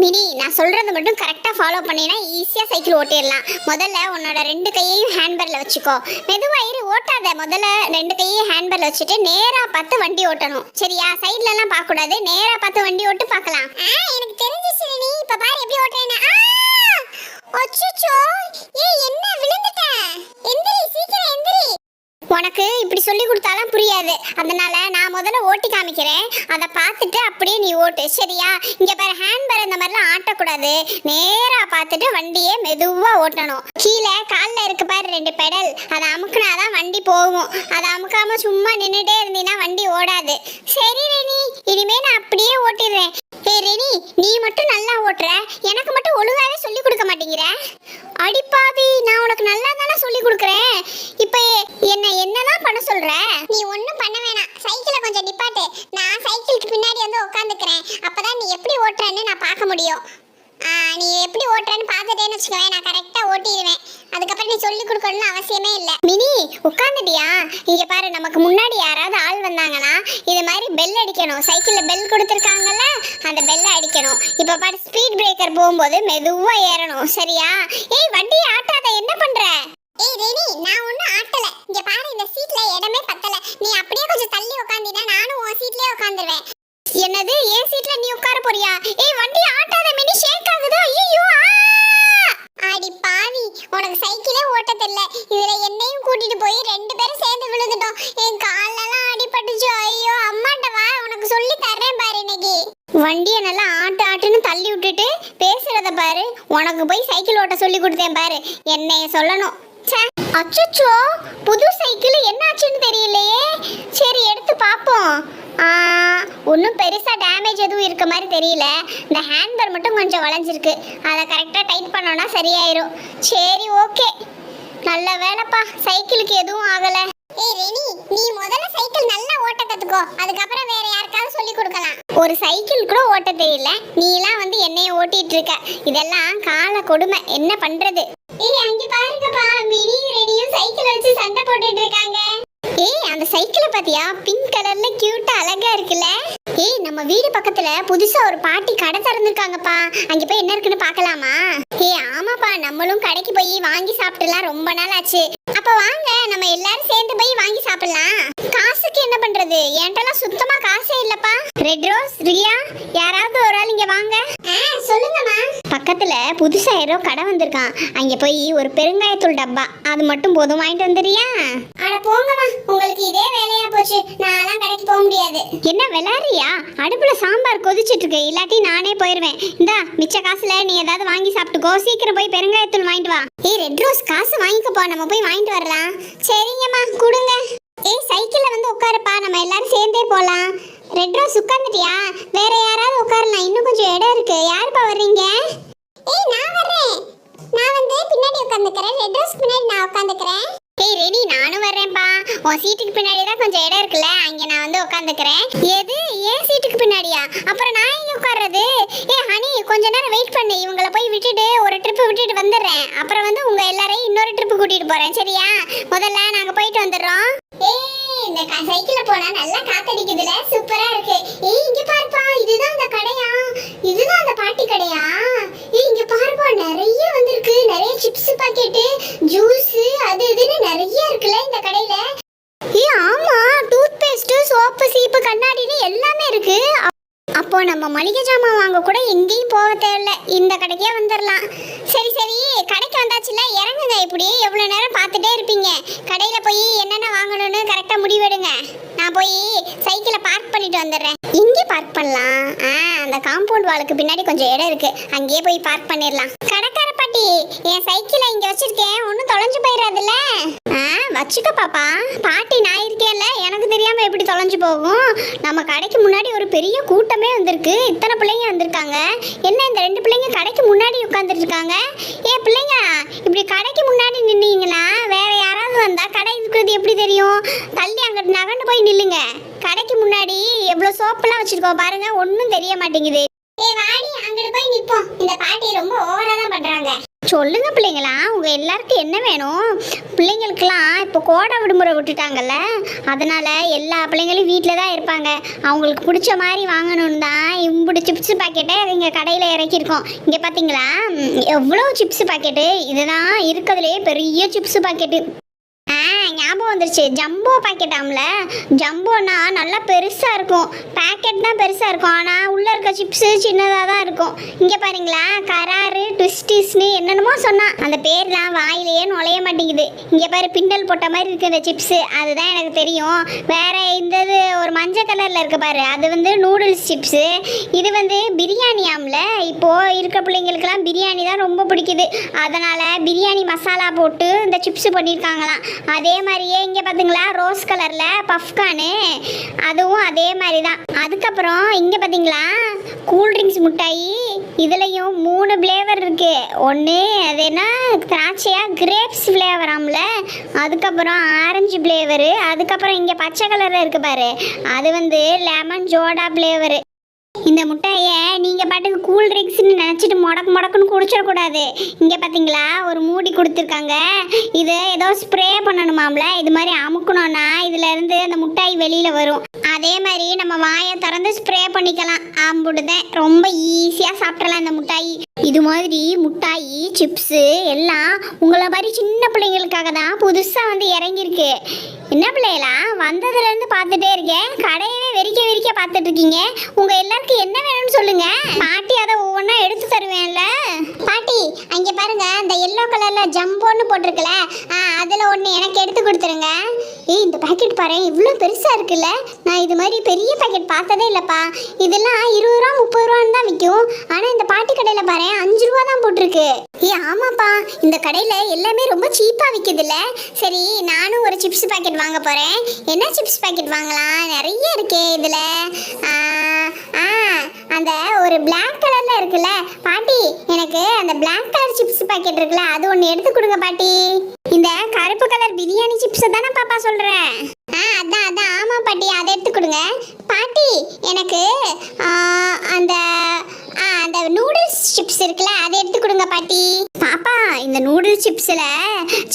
Mini நான் சொல்கிறது மட்டும் கரெக்டாக ஃபாலோ பண்ணினா ஈஸியாக சைக்கிள் ஓட்டிடலாம். முதல்ல உன்னோட ரெண்டு கையையும் ஹேண்ட்பேரில் வச்சுக்கோ. மெதுவா ஓட்டாத. முதல்ல ரெண்டு கையையும் ஹேண்ட்பேரில் வச்சுட்டு நேராக பார்த்து வண்டி ஓட்டணும். சரியா? சைட்லலாம் பார்க்கக்கூடாது. பார்க்க கூடாது பார்த்து வண்டி ஓட்டு பார்க்கலாம். எனக்கு தெரிஞ்சிச்சு நீ இப்போ பாரு எப்படி ஓட்டுறேன்னு. அச்சச்சோ! உனக்கு இப்படி சொல்லி கொடுத்தாலும் புரியாது. அதனால நான் முதல்ல ஓட்டி காமிக்கிறேன். அதை பார்த்துட்டு அப்படியே நீ ஓட்டு. சரியா? இங்க பாரு ஹேண்ட்பேர் இந்த மாதிரிலாம் ஆட்டக்கூடாது. நேரா பார்த்துட்டு வண்டியை மெதுவா ஓட்டணும். கீழே காலில் இருக்கு பாரு ரெண்டு பெடல் அதை அமுக்குனாதான் வண்டி போகும். அதை அமுக்காம சும்மா நின்றுட்டே இருந்தீங்கன்னா வண்டி ஓடாது. சரி ரெனி. இனிமே நான் அப்படியே ஓட்டிடுறேன். ஏ ரெனி நீ மட்டும் நல்லா ஓட்டுற. எனக்கு மட்டும் ஒழுங்காவே சொல்லி கொடுக்க மாட்டேங்கிற. அடிப்பாவி நான் உனக்கு நல்லா தானே சொல்லி கொடுக்குறேன். என்ன என்னதான் பண்ண சொல்ற? நீ ஒண்ணும் பண்ண வேணாம். சைக்கிளை கொஞ்சம் நிப்பாட்டு. நான் சைக்கிளுக்கு பின்னாடி வந்து உட்காந்துக்கிறேன் அப்பதான் நீ எப்படி ஓட்டுறன்னு நான் பார்க்க முடியும். நீ எப்படி ஓட்டுறன்னு பார்த்துட்டேன்னு வச்சுக்கவேன் நான் கரெக்டாக ஓட்டிடுவேன். அதுக்கப்புறம் நீ சொல்லி கொடுக்கணும்னு அவசியமே இல்லை. மினி உட்காந்துட்டியா இங்கே பாரு நமக்கு முன்னாடி யாராவது ஆள் வந்தாங்கன்னா இது மாதிரி பெல் அடிக்கணும். சைக்கிளில் பெல் கொடுத்துருக்காங்கல்ல அந்த பெல்லை அடிக்கணும். இப்போ பாரு ஸ்பீட் பிரேக்கர் போகும்போது மெதுவா ஏறணும். சரியா? ஏய் வண்டி ஆட்டாத என்ன பண்ற? ஏய் ரெனி நான் ஒன்றும் ஆட்டல இங்க பாரு இந்த சீட்ல இடமே பத்தல நீ அப்படியே கொஞ்சம் தள்ளி உட்காந்தினா நானும் உன் சீட்லயே உட்காந்துருவேன் என்னது என் சீட்ல நீ உட்கார போறியா ஏய் வண்டி ஆட்டாத மினி ஷேக் ஆகுது ஐயோ அடி பாவி உனக்கு சைக்கிளே ஓட்ட தெரியல இதுல என்னையும் கூட்டிட்டு போய் ரெண்டு பேரும் சேர்ந்து விழுந்துட்டோம் என் காலெல்லாம் அடிபட்டுச்சு ஐயோ அம்மாட்ட வா உனக்கு சொல்லி தர்றேன் பாரு இன்னைக்கு வண்டியை நல்லா ஆட்டு ஆட்டுன்னு தள்ளி விட்டுட்டு பேசுறத பாரு. உனக்கு போய் சைக்கிள் ஓட்ட சொல்லி கொடுத்தேன் பாரு. என்னைய சொல்லணும். ச்சே, அச்சச்சோ. புது சைக்கிள் என்னாச்சுன்னு தெரியலையே. சரி எடுத்து பார்ப்போம் ஒன்றும் பெருசாக டேமேஜ் எதுவும் இருக்க மாதிரி தெரியல. இந்த ஹேண்ட்பேர் மட்டும் கொஞ்சம் வளைஞ்சிருக்கு. அதை கரெக்டாக டைட் பண்ணோன்னா சரியாயிரும். சரி ஓகே நல்ல வேலைப்பா. சைக்கிளுக்கு எதுவும் ஆகலை. ஏய் ரெனி நீ முதல்ல சைக்கிள் நல்லா ஓட்ட கத்துக்கோ. அதுக்கப்புறம் வேற யாருக்காவது சொல்லி கொடுக்கலாம். ஒரு சைக்கிள் கூட ஓட்ட தெரியல. நீலாம் வந்து என்னைய ஓட்டிட்டு இருக்க. இதெல்லாம் கால கொடுமை. என்ன பண்றது? ஏய் அங்க பாருங்கப்பா. மினி ரெடியும் சைக்கிள் வச்சு சண்டை போட்டுட்டு இருக்காங்க. ஏய் அந்த சைக்கிளை பாத்தியா? பிங்க் கலர்ல கியூட்டா அழகா இருக்குல்ல? ஏய் நம்ம வீடு பக்கத்துல புதுசா ஒரு பாட்டி கடை திறந்துருக்காங்கப்பா. அங்க போய் என்ன இருக்குன்னு பாக்கலாமா ஏய் ஆமாப்பா நம்மளும் கடைக்கு போய் வாங்கி சாப்பிட்டுலாம் ரொம்ப நாள் ஆச்சு. அப்ப வாங்க நம்ம எல்லாரும் சேர்ந்து போய் வாங்கி சாப்பிடலாம். காசுக்கு என்ன பண்றது? என்கிட்டலாம் சுத்தமா காசே இல்லப்பா. ரெட் ரோஸ் ரியா யாராவது ஒரு ஆள் இங்க வாங்க. பக்கத்துல புதுசா ஏதோ கடை வந்திருக்கான். அங்க போய் ஒரு பெருங்காயத்தூள் டப்பா. அது மட்டும் போதும் வாங்கிட்டு வந்துறியா அட போங்கம்மா. உங்களுக்கு இதே வேலையா போச்சு. நான்லாம் கடைக்கு போக முடியாது. என்ன விளாடுறியா அடுப்புல சாம்பார் கொதிச்சிட்டு இருக்கு. இல்லாட்டி நானே போயிருவேன். இந்தா மிச்ச காசுல நீ ஏதாவது வாங்கி சாப்பிட்டுக்கோ. சீக்கிரம் போய் பெருங்காயத்தூள் வாங்கிட்டு வா. ஏய் ரெட் ரோஸ் காசு வாங்கிக்கப்போ நம்ம போய் வாங்கிட்டு வரலாம். சரிங்கம்மா கொடுங்க. ஏய் சைக்கிள்ல வந்து உட்காருப்பா. நம்ம எல்லாரும் சேர்ந்தே போலாம். ரெட் ரோஸ் உட்கார்ந்துட்டியா? வேற யாராவது உட்காரலாம். இன்னும் கொஞ்சம் இடம் இருக்கு. யாருப்பா வர்றீங்க ஏய் நான் வர்றேன் நான் வந்து பின்னாடி உட்காந்துக்கிறேன் ரெட் ரோஸ் பின்னாடி நான் உட்காந்துக்கிறேன். ஏய் ரெடி நானும் வர்றேன்ப்பா. உன் சீட்டுக்கு பின்னாடி தான் கொஞ்சம் இடம் இருக்குல்ல அங்க நான் வந்து உட்காந்துக்கிறேன். எது? ஏன் சீட்டுக்கு பின்னாடியா? அப்புறம் நான் எங்க உட்கார்றது? ஏ ஹனி கொஞ்ச நேரம் வெயிட் பண்ணு. இவங்கள போய் விட்டுட்டு ஒரு ட்ரிப் விட்டுட்டு வந்துடுறேன். அப்புறம் வந்து உங்க எல்லாரையும் இன்னொரு ட்ரிப் கூட்டிட்டு போறேன் சரியா? முதல்ல நாங்க போயிட்டு வந்துடுறோம். ஏய் இந்த சைக்கிள்ல போனா நல்லா காத்தடிக்குதுல. சூப்பரா இருக்கு. ஏய் இங்க பாருப்பா. இதுதான் அந்த கடையா? இதுதான் அந்த பாட்டி கடையா? ஏய் இங்க பாருப்பா. நிறைய வந்திருக்கு. நிறைய சிப்ஸ் பாக்கெட் ஜூஸ் அது இதுன்னு நிறைய இருக்குல்ல இந்த கடையில. ஏ ஆமா டூத் பேஸ்ட் சோப்பு சீப்பு கண்ணாடின்னு எல்லாமே இருக்கு. அப்போ நம்ம மளிகை ஜாமான் வாங்க கூட எங்கேயும் போக தேவையில்ல. இந்த கடைக்கே வந்துடலாம் சரி சரி கடைக்கு வந்தாச்சுல இறங்குங்க இப்படி. எவ்வளோ நேரம் பார்த்துட்டே இருப்பீங்க. கடையில் போய் என்னென்ன வாங்கணும்னு கரெக்டாக முடிவெடுங்க. போய் சைக்கிளை பார்க் பண்ணிட்டு வந்துடுறேன். இங்கே பார்க் பண்ணலாம். ஆ அந்த காம்பவுண்ட் வாலுக்கு பின்னாடி கொஞ்சம் இடம் இருக்கு. அங்கேயே போய் பார்க் பண்ணிடலாம். கடைக்கார பாட்டி என் சைக்கிளை இங்கே வச்சிருக்கேன். ஒன்றும் தொலைஞ்சு போயிடாதுல்ல ஆ வச்சுக்க பாப்பா. பாட்டி நான் இருக்கேன்ல. எனக்கு தெரியாம எப்படி தொலைஞ்சு போகும்? நம்ம கடைக்கு முன்னாடி ஒரு பெரிய கூட்டமே வந்திருக்கு. இத்தனை பிள்ளைங்க வந்திருக்காங்க. என்ன இந்த ரெண்டு பிள்ளைங்க கடைக்கு முன்னாடி உட்காந்துட்டு இருக்காங்க? ஏ பிள்ளைங்க இப்படி கடைக்கு முன்னாடி நின்னீங்கன்னா வேற யாராவது வந்தா கடை இருக்கிறது எப்படி தெரியும்? தள்ளி அங்கிட்டு நகர்ந்து போய் நில்லுங்க. கடைக்கு முன்னாடி எவ்வளவு சோப்பெல்லாம் வச்சிருக்கோம் பாருங்க ஒன்றும் தெரிய மாட்டேங்குது. ஏ வாடி அங்கிட்டு போய் நிற்போம் இந்த பாட்டி ரொம்ப ஓவரா தான் பண்றாங்க. சொல்லுங்க பிள்ளைங்களா உங்க எல்லாருக்கும் என்ன வேணும்? பிள்ளைங்களுக்கெல்லாம் இப்போ கோடை விடுமுறை விட்டுட்டாங்கல்ல அதனால எல்லா பிள்ளைங்களும் வீட்டில் தான் இருப்பாங்க. அவங்களுக்கு பிடிச்ச மாதிரி வாங்கணும்னு தான் இம்புடு சிப்ஸ் பாக்கெட்டை இங்கே கடையில் இறக்கியிருக்கோம். இங்கே பார்த்தீங்களா எவ்வளோ சிப்ஸ் பாக்கெட்டு இதுதான் இருக்கிறதுலே பெரிய சிப்ஸ் பாக்கெட்டு ஆ ஞாபகம் வந்துருச்சு. Jumbo packet ஆம்ல. ஜம்போனா நல்லா பெருசாக இருக்கும். பேக்கெட் தான் பெருசாக இருக்கும். ஆனால் உள்ளே இருக்க சிப்ஸு சின்னதாக தான் இருக்கும். இங்கே பாருங்களா கராரு ட்விஸ்டிஸ்னு என்னென்னமோ சொன்னான். அந்த பேர்லாம் வாயிலேயே நுழைய மாட்டேங்குது. இங்கே பாரு பிண்டல் போட்ட மாதிரி இருக்குது இந்த சிப்ஸு அதுதான் எனக்கு தெரியும். வேற இந்த இது ஒரு மஞ்சள் கலரில் இருக்குது பாரு. அது வந்து நூடுல்ஸ் சிப்ஸு இது வந்து பிரியாணி ஆம்ல. இப்போது இருக்க பிள்ளைங்களுக்கெல்லாம் பிரியாணி தான் ரொம்ப பிடிக்குது. அதனால் பிரியாணி மசாலா போட்டு இந்த சிப்ஸ் பண்ணியிருக்காங்களாம் அதே மாதிரியே இங்கே பார்த்தீங்களா ரோஸ் கலரில் பஃப்கானு அதுவும் அதே மாதிரி தான் அதுக்கப்புறம் இங்கே பார்த்தீங்களா கூல்ட்ரிங்க்ஸ் மிட்டாயி. இதுலேயும் மூணு ஃப்ளேவர் இருக்குது ஒன்று அது என்ன? திராட்சையாக கிரேப்ஸ் ஃப்ளேவராம்ல அதுக்கப்புறம் ஆரஞ்சு ஃப்ளேவரு அதுக்கப்புறம் இங்கே பச்சை கலரில் இருக்குது பாரு. அது வந்து லெமன் ஜோடா ஃப்ளேவரு இந்த முட்டையை நீங்கள் பாட்டுக்கு கூல் ட்ரிங்க்ஸ்னு நினச்சிட்டு முடக்கு முடக்குன்னு குடிச்சிடக்கூடாது. இங்கே பார்த்தீங்களா ஒரு மூடி கொடுத்துருக்காங்க. இது ஏதோ ஸ்ப்ரே பண்ணணுமாம்ல? இது மாதிரி அமுக்கணும்னா இதுலேருந்து அந்த முட்டாய் வெளியில் வரும். அதே மாதிரி நம்ம வாயை திறந்து ஸ்ப்ரே பண்ணிக்கலாம். ஆம்புடுதேன் ரொம்ப ஈஸியாக சாப்பிடலாம் இந்த முட்டாய். இது மாதிரி முட்டாயி சிப்ஸு எல்லாம் உங்களை மாதிரி சின்ன பிள்ளைங்களுக்காக தான் புதுசாக வந்து இறங்கியிருக்கு. என்ன பிள்ளைகளா வந்ததுலேருந்து பார்த்துட்டே இருக்கேன். கடையவே வெறிக்க வெறிக்க பார்த்துட்டு இருக்கீங்க. உங்கள் எல்லாருக்கும் என்ன வேணும்னு சொல்லுங்கள் பாட்டி அதை ஒவ்வொன்றா எடுத்து தருவேன்ல. பாட்டி அங்கே பாருங்க அந்த எல்லோ கலரில் ஜம்போன்னு போட்டிருக்குல ஆ அதில் ஒன்று எனக்கு எடுத்து கொடுத்துருங்க. ஏய் இந்த பாக்கெட் பாரு இவ்வளோ பெருசாக இருக்குல்ல. நான் இது மாதிரி பெரிய பாக்கெட் பார்த்ததே இல்லைப்பா. இதெல்லாம் இருபது ரூபா முப்பது ரூபான்னு தான் விற்கும். ஆனால் இந்த பாட்டி கடையில் பாரு அஞ்சு ரூபா தான் போட்டிருக்கு. ஏ ஆமாப்பா. இந்த கடையில் எல்லாமே ரொம்ப சீப்பாக விற்கிதுல்ல சரி நானும் ஒரு சிப்ஸ் பாக்கெட் வாங்க போகிறேன் என்ன சிப்ஸ் பாக்கெட் வாங்கலாம்? நிறைய இருக்கே இதில். ஆ அந்த ஒரு பிளாக் கலரில் இருக்குல்ல. பாட்டி எனக்கு அந்த பிளாக் கலர் சிப்ஸ் பாக்கெட் இருக்குல்ல அது ஒன்று எடுத்து கொடுங்க பாட்டி. இந்த கருப்பு கலர் பிரியாணி சிப்ஸ் தானே பாப்பா சொல்கிறேன் ஆ அதான் அதான். ஆமாம் பாட்டி அதை எடுத்து கொடுங்க. பாட்டி எனக்கு அந்த அந்த நூடுல்ஸ் சிப்ஸ் இருக்குல்ல அதை எடுத்து கொடுங்க பாட்டி. பாப்பா இந்த நூடுல்ஸ் சிப்ஸில்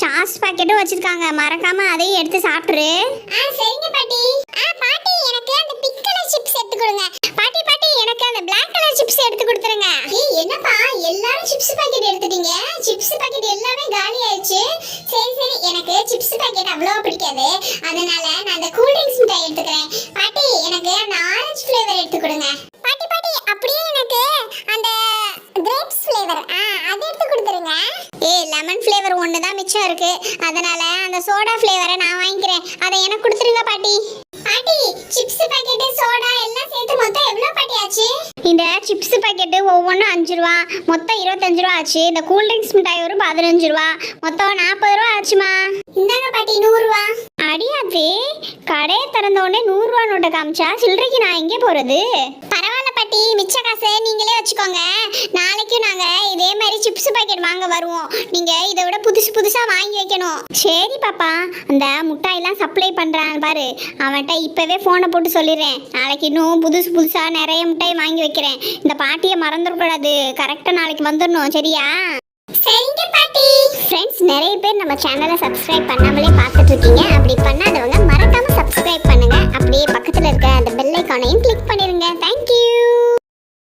சாஸ் பாக்கெட்டும் வச்சிருக்காங்க. மறக்காம அதையும் எடுத்து சாப்பிட்ரு ஆ சரிங்க பாட்டி. ஆ பாட்டி எனக்கு அந்த பிங்க் கலர் சிப்ஸ் எடுத்து கொடுங்க. பாட்டி பாட்டி எனக்கு அந்த பிளாக் கலர் சிப்ஸ் எடுத்து கொடுத்துருங்க. ஏய் என்னப்பா எல்லாரும் சிப்ஸ் பாக்கெட் எடுத்துட்டீங்க? சிப்ஸ் பாக்கெட் எல்லாமே காலி ஆயிடுச்சு. சரி சரி எனக்கு சிப்ஸ் பாக்கெட் அவ்வளோ பிடிக்காது. அதனால நான் அந்த கூல் ட்ரிங்க்ஸ் மிட்டாய் எடுத்துக்கிறேன் பாட்டி எனக்கு அந்த ஆரஞ்சு ஃப்ளேவர் எடுத்து கொடுங்க பாட்டி பாட்டி அப்படியே எனக்கு அந்த கிரேப்ஸ் ஃப்ளேவர் ஆ அது எடுத்து கொடுத்துருங்க ஏய் லெமன் ஃப்ளேவர் ஒன்று தான் மிச்சம் இருக்கு அதனால அந்த சோடா ஃப்ளேவரை நான் வாங்கிக்கிறேன். அதை எனக்கு கொடுத்துருங்க பாட்டி. பாட்டி சிப்ஸ் பாக்கெட் சோடா எல்லாம் சேர்த்து மொத்தம் எவ்வளோ பாட்டி ஆச்சு? இந்த சிப்ஸ் பாக்கெட்டு ஒவ்வொன்றும் அஞ்சு ரூபா மொத்தம் இருபத்தஞ்சு ரூபா ஆச்சு. இந்த கூல் ட்ரிங்க்ஸ் மிட்டாய் ஒரு பதினஞ்சு ரூபா மொத்தம் நாற்பது ரூபா ஆச்சுமா? இந்தாங்க பாட்டி நூறுரூவா அடியாத்தி கடையை திறந்த உடனே நூறுரூவா நோட்டை காமிச்சா சில்லறைக்கு நான் எங்கே போகிறது பாட்டி மிச்ச காசை நீங்களே வச்சுக்கோங்க. நாளைக்கு நாங்கள் இதே மாதிரி சிப்ஸ் பாக்கெட் வாங்க வருவோம். நீங்கள் இதை விட புதுசு புதுசாக வாங்கி வைக்கணும். சரி பாப்பா. அந்த முட்டாயெல்லாம் சப்ளை பண்ணுறான் பாரு. அவன்கிட்ட இப்போவே ஃபோனை போட்டு சொல்லிடுறேன். நாளைக்கு இன்னும் புதுசு புதுசாக நிறைய முட்டாய் வாங்கி வைக்கிறேன். இந்த பாட்டியை மறந்துடக்கூடாது. கரெக்டாக நாளைக்கு வந்துடணும். சரியா? சரிங்க பாட்டி. ஃப்ரெண்ட்ஸ் நிறைய பேர் நம்ம சேனலை சப்ஸ்கிரைப் பண்ணாமலே பார்த்துட்டு இருக்கீங்க. அப்படி பண்ணாதவங்க மறக்காம சப்ஸ்கிரைப் பண்ணுங்க. அப்படியே பக்கத்தில் இருக்க அந்த பெல் ஐக்கானையும் கிளிக் பண்ணிருங்க. தேங்க்யூ